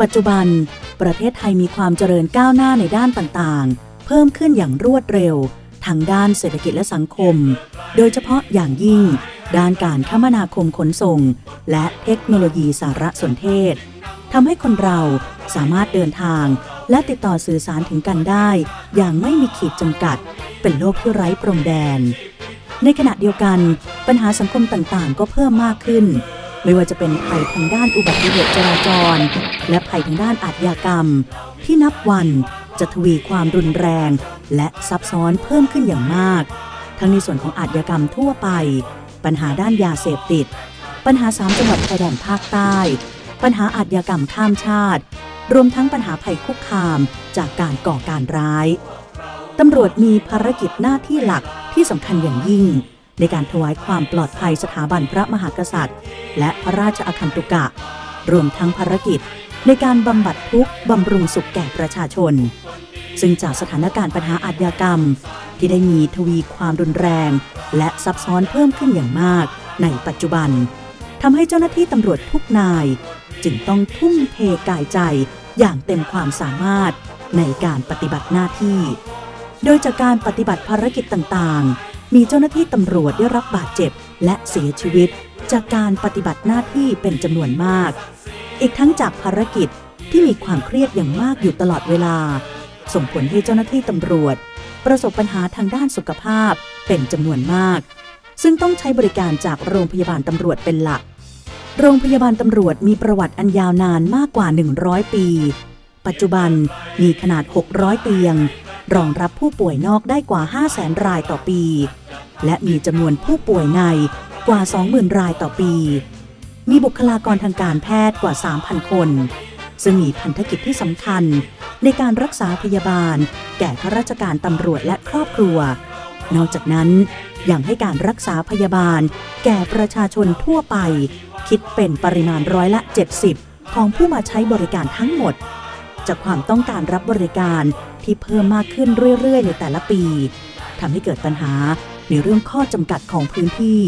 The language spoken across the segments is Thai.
ปัจจุบัน ประเทศไทยมีความเจริญก้าวหน้าในด้านต่างๆ เพิ่มขึ้นอย่างรวดเร็ว ทางด้านเศรษฐกิจและสังคม โดยเฉพาะอย่างยิ่ง ด้านการคมนาคมขนส่ง และเทคโนโลยีสารสนเทศทำให้คนเราสามารถเดินทาง และติดต่อสื่อสารถึงกันได้ อย่างไม่มีขีดจำกัด เป็นโลกที่ไร้พรมแดน ในขณะเดียวกัน ปัญหาสังคมต่างๆ ก็เพิ่มมากขึ้น ไม่ว่าจะเป็นภัยทางด้านอุบัติเหตุจราจร และภัยทางด้านอาชญากรรม ที่นับวันจะทวีความรุนแรง และซับซ้อนเพิ่มขึ้นอย่างมาก ทั้งในส่วนของอาชญากรรมทั่วไป ปัญหาด้านยาเสพติด ปัญหาสามจังหวัดชายแดนภาคใต้ ปัญหาอาชญากรรมข้ามชาติ รวมทั้งปัญหาภัยคุกคามจากการก่อการร้ายตำรวจมีภารกิจหน้าที่หลักที่สำคัญอย่างยิ่ง ในการถวายความปลอดภัยสถาบันพระมหากษัตริย์ และพระราชอาคันตุกะ รวมทั้งภารกิจ ในการบำบัดทุกข์บำรุงสุขแก่ประชาชน ซึ่งจากสถานการณ์ปัญหาอาชญากรรม ที่ได้มีทวีความรุนแรง และซับซ้อนเพิ่มขึ้นอย่างมาก ในปัจจุบันทำให้เจ้าหน้าที่ตำรวจทุกนาย จึงต้องทุ่มเทกายใจอย่างเต็มความสามารถในการปฏิบัติหน้าที่ โดยจากการปฏิบัติภารกิจต่างๆ มีเจ้าหน้าที่ตำรวจได้รับบาดเจ็บและเสียชีวิต จากการปฏิบัติหน้าที่เป็นจำนวนมาก อีกทั้งจากภารกิจที่มีความเครียดอย่างมากอยู่ตลอดเวลา ส่งผลให้เจ้าหน้าที่ตำรวจ ประสบปัญหาทางด้านสุขภาพเป็นจำนวนมาก ซึ่งต้องใช้บริการจากโรงพยาบาลตำรวจเป็นหลัก โรงพยาบาลตำรวจมีประวัติอันยาวนานมากกว่า 100 ปี ปัจจุบันมีขนาด 600 เตียง รองรับผู้ป่วยนอกได้กว่า 500,000 รายต่อปี และมีจำนวนผู้ป่วยในกว่า 20,000 รายต่อปี มีบุคลากรทางการแพทย์กว่า 3,000 คน ซึ่งมีพันธกิจที่สำคัญ ในการรักษาพยาบาล แก่ข้าราชการตำรวจและครอบครัว นอกจากนั้นยังให้การรักษาพยาบาล แก่ประชาชนทั่วไป คิดเป็นปริมาณร้อยละ 70 ของผู้มาใช้บริการทั้งหมด จากความต้องการรับบริการที่เพิ่มมากขึ้นเรื่อยๆ ในแต่ละปีทำให้เกิดปัญหาในเรื่องข้อจำกัดของพื้นที่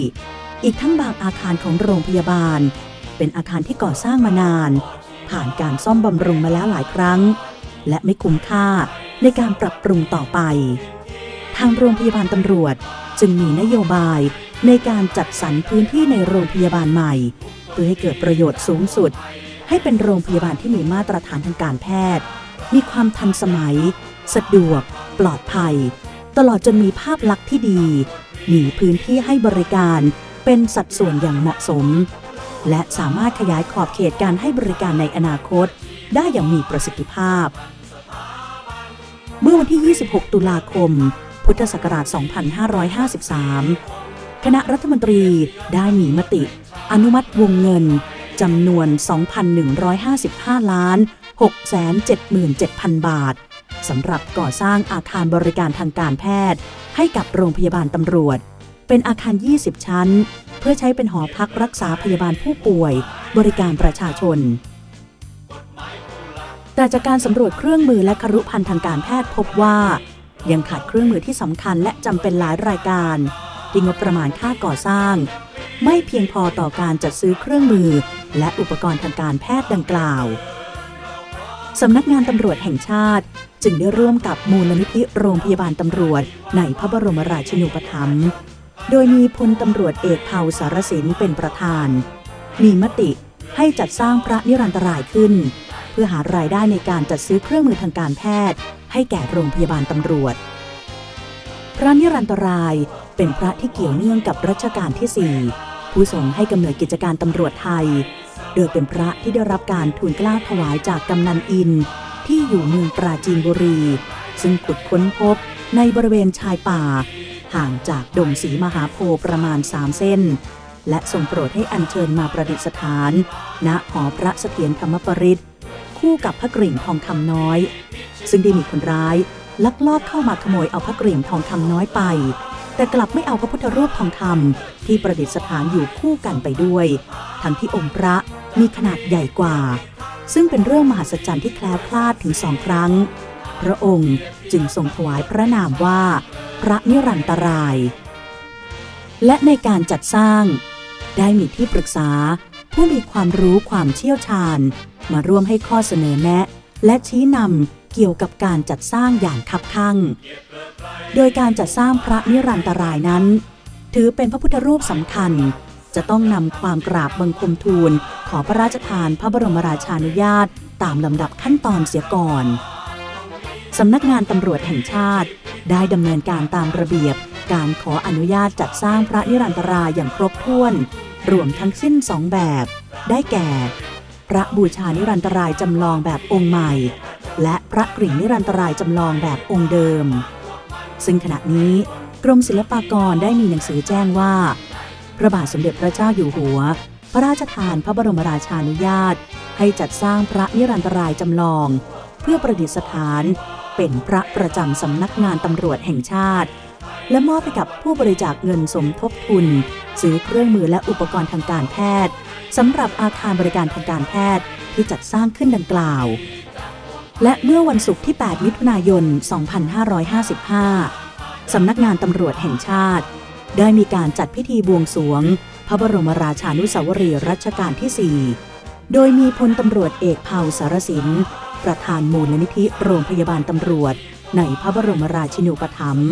อีกทั้งบางอาคารของโรงพยาบาล เป็นอาคารที่ก่อสร้างมานาน ผ่านการซ่อมบำรุงมาแล้วหลายครั้ง และไม่คุ้มค่าในการปรับปรุงต่อไป ทางโรงพยาบาลตำรวจจึงมีนโยบายในการจัดสรรพื้นที่ในโรงพยาบาลใหม่ เพื่อให้เกิดประโยชน์สูงสุด ให้เป็นโรงพยาบาลที่มีมาตรฐานทางการแพทย์ มีความทันสมัย สะดวก ปลอดภัย ตลอดจนมีภาพลักษณ์ที่ดี มีพื้นที่ให้บริการเป็นสัดส่วนอย่างเหมาะสม และสามารถขยายขอบเขตการให้บริการในอนาคต ได้อย่างมีประสิทธิภาพ เมื่อวันที่ 26 ตุลาคม พุทธศักราช 2553 คณะรัฐมนตรีได้มีมติ อนุมัติวงเงิน จำนวน 2,155 ล้าน 677,000 บาทสำหรับก่อสร้างอาคารบริการทางการแพทย์ ให้กับโรงพยาบาลตำรวจ เป็นอาคาร 20 ชั้น เพื่อใช้เป็นหอพักรักษาพยาบาลผู้ป่วย บริการประชาชน แต่จากการสำรวจเครื่องมือและครุภัณฑ์ทางการแพทย์พบว่า ยังขาดเครื่องมือที่สำคัญและจำเป็นหลายรายการที่งบประมาณค่าก่อสร้าง ไม่เพียงพอต่อการจัดซื้อเครื่องมือ และอุปกรณ์ทางการแพทย์ดังกล่าวสำนักงานตำรวจแห่งชาติ จึงได้ร่วมกับมูลนิธิโรงพยาบาลตำรวจ ในพระบรมราชินูปถัมภ์โดยมีพลตำรวจเอกเผาสารสินเป็นประธาน มีมติให้จัดสร้างพระนิรันตรายขึ้น เพื่อหารายได้ในการจัดซื้อเครื่องมือทางการแพทย์ ให้แก่โรงพยาบาลตำรวจ พระนิรันตรายเป็นพระที่เกี่ยวเนื่องกับรัชกาลที่4 ผู้ทรงให้กำเนิดกิจการตำรวจไทย โดยเป็นพระที่ได้รับการทูลกล้าถวายจากกำนันอิน ที่อยู่เมืองปราจีนบุรี ซึ่งขุดค้นพบในบริเวณชายป่า ห่างจากดงสีมหาโพธิ์ประมาณ3เส้น และทรงโปรดให้อัญเชิญมาประดิษฐาน ณหอพระเสถียรธรรมปริตคู่กับพระกริ่งทองคำน้อย ซึ่งได้มีคนร้ายลักลอบเข้ามาขโมยเอาพระกริ่งทองคำน้อยไป แต่กลับไม่เอาพระพุทธรูปทองคำที่ประดิษฐานอยู่คู่กันไปด้วย ทั้งที่องค์พระมีขนาดใหญ่กว่า ซึ่งเป็นเรื่องมหัศจรรย์ที่แคล้วคลาดถึงสองครั้ง พระองค์จึงทรงถวายพระนามว่า พระนิรันตราย และในการจัดสร้าง ได้มีที่ปรึกษาผู้มีความรู้ความเชี่ยวชาญ มาร่วมให้ข้อเสนอแนะ และชี้นำ กี่ยวกับการจัดสร้างอย่างคับคั่ง โดยการจัดสร้างพระนิรันตรายนั้น ถือเป็นพระพุทธรูปสำคัญ จะต้องนำความกราบบังคมทูล ขอพระราชทานพระบรมราชานุญาต ตามลำดับขั้นตอนเสียก่อนสำนักงานตำรวจแห่งชาติ ได้ดำเนินการตามระเบียบ การขออนุญาตจัดสร้างพระนิรันตรายอย่างครบถ้วน รวมทั้งสิ้นสองแบบ ได้แก่ พระบูชานิรันตรายจำลองแบบองค์ใหม่ และพระกริ่งนิรันตรายจำลองแบบองค์เดิม ซึ่งขณะนี้กรมศิลปากรได้มีหนังสือแจ้งว่า พระบาทสมเด็จพระเจ้าอยู่หัว พระราชทานพระบรมราชานุญาต ให้จัดสร้างพระนิรันตรายจำลอง เพื่อประดิษฐาน เป็นพระประจำสำนักงานตำรวจแห่งชาติ และมอบให้กับผู้บริจาคเงินสมทบทุน ซื้อเครื่องมือและอุปกรณ์ทางการแพทย์สำหรับอาคารบริการทางการแพทย์ที่จัดสร้างขึ้นดังกล่าว และเมื่อวันศุกร์ที่ 8 มิถุนายน 2555 สำนักงานตำรวจแห่งชาติ ได้มีการจัดพิธีบวงสรวง พระบรมราชานุสาวรีย์รัชกาลที่ 4 โดยมีพลตำรวจเอกเผ่าสารสิน ประธานมูลนิธิโรงพยาบาลตำรวจ ในพระบรมราชินูปถัมภ์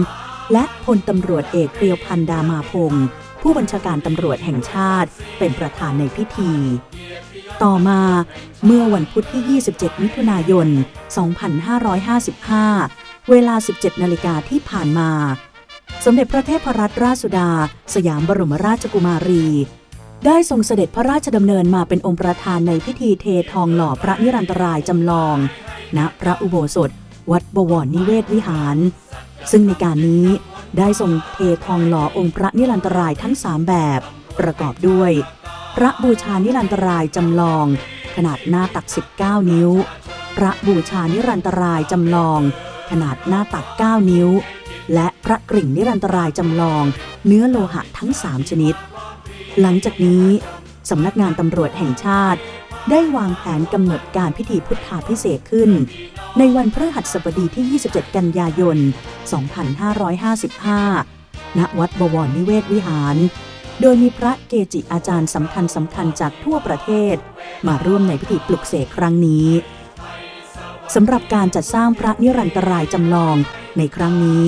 และพลตำรวจเอกเพียวพันธ์ดามาพงศ์ผู้บัญชาการตำรวจแห่งชาติเป็นประธานในพิธี ต่อมาเมื่อวันพุธที่ 27 มิถุนายน 2555 เวลา 17 นาฬิกาที่ผ่านมา สมเด็จพระเทพรัตนราชสุดา สยามบรมราชกุมารี ได้ทรงเสด็จพระราชดำเนินมาเป็นองค์ประธานในพิธีเททองหล่อพระนิรันตรายจำลอง ณ พระอุโบสถ วัดบวรนิเวศวิหาร ซึ่งในการนี้ได้ทรงเททองหล่อองค์พระนิรันตรายทั้งสามแบบ ประกอบด้วย พระบูชานิรันตรายจำลอง ขนาดหน้าตัก 19 นิ้ว พระบูชานิรันตรายจำลอง ขนาดหน้าตัก 9 นิ้ว และพระกริ่งนิรันตรายจำลอง เนื้อโลหะทั้ง 3 ชนิด หลังจากนี้สำนักงานตำรวจแห่งชาติ ได้วางแผนกำหนดการพิธีพุทธาพิเศษขึ้น ในวันพฤหัสบดีที่ 27 กันยายน 2555 ณ วัดบวรนิเวศวิหาร โดยมีพระเกจิอาจารย์สำคัญสำคัญจากทั่วประเทศ มาร่วมในพิธีปลุกเสกครั้งนี้สำหรับการจัดสร้างพระนิรันตรายจำลองในครั้งนี้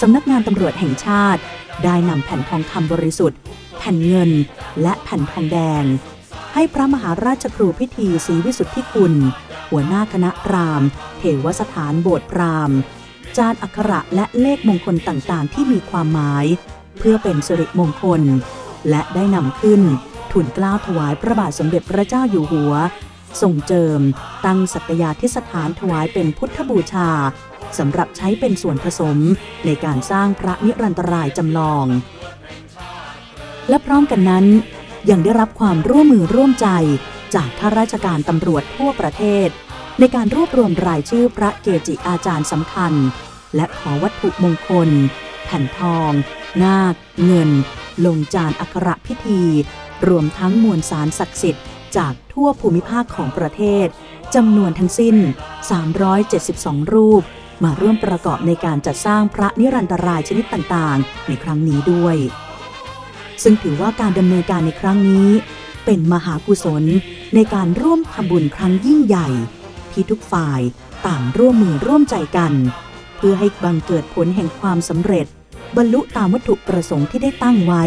สำนักงานตำรวจแห่งชาติ ได้นำแผ่นทองคำบริสุทธิ์ แผ่นเงิน และแผ่นทองแดง ให้พระมหาราชครูพิธีศรีวิสุทธิคุณ หัวหน้าคณะพราม เทวสถานโบสถ์พรามจานอักขระและเลขมงคลต่างๆ ที่มีความหมาย เพื่อเป็นสิริมงคล และได้นำขึ้นทูลกล้าวถวายพระบาทสมเด็จพระเจ้าอยู่หัวทรงเจิม ตั้งสัตยาธิสถานถวายเป็นพุทธบูชาสำหรับใช้เป็นส่วนผสมในการสร้างพระนิรันตรายจำลอง และพร้อมกันนั้น ยังได้รับความร่วมมือร่วมใจจากข้าราชการตำรวจทั่วประเทศ ในการรวบรวมรายชื่อพระเกจิอาจารย์สำคัญ และขอวัตถุมงคล แผ่นทอง นาค เงิน ลงจานอักระพิธี รวมทั้งมวลสารศักดิ์สิทธิ์จากทั่วภูมิภาคของประเทศจำนวนทั้งสิ้น 372 รูป มาร่วมประกอบในการจัดสร้างพระนิรันตรายชนิดต่างๆ ในครั้งนี้ด้วย ซึ่งถือว่าการดำเนินการในครั้งนี้ เป็นมหากุศลในการร่วมทำบุญครั้งยิ่งใหญ่ ที่ทุกฝ่ายต่างร่วมมือร่วมใจกัน เพื่อให้บังเกิดผลแห่งความสำเร็จ บรรลุตามวัตถุประสงค์ที่ได้ตั้งไว้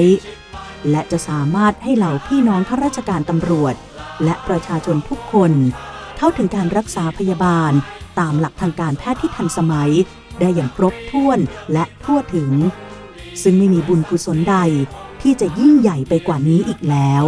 และจะสามารถให้เหล่าพี่น้องข้าราชการตำรวจ และประชาชนทุกคน เข้าถึงการรักษาพยาบาล ตามหลักทางการแพทย์ที่ทันสมัย ได้อย่างครบถ้วนและทั่วถึง ซึ่งไม่มีบุญกุศลใดที่จะยิ่งใหญ่ไปกว่านี้อีกแล้ว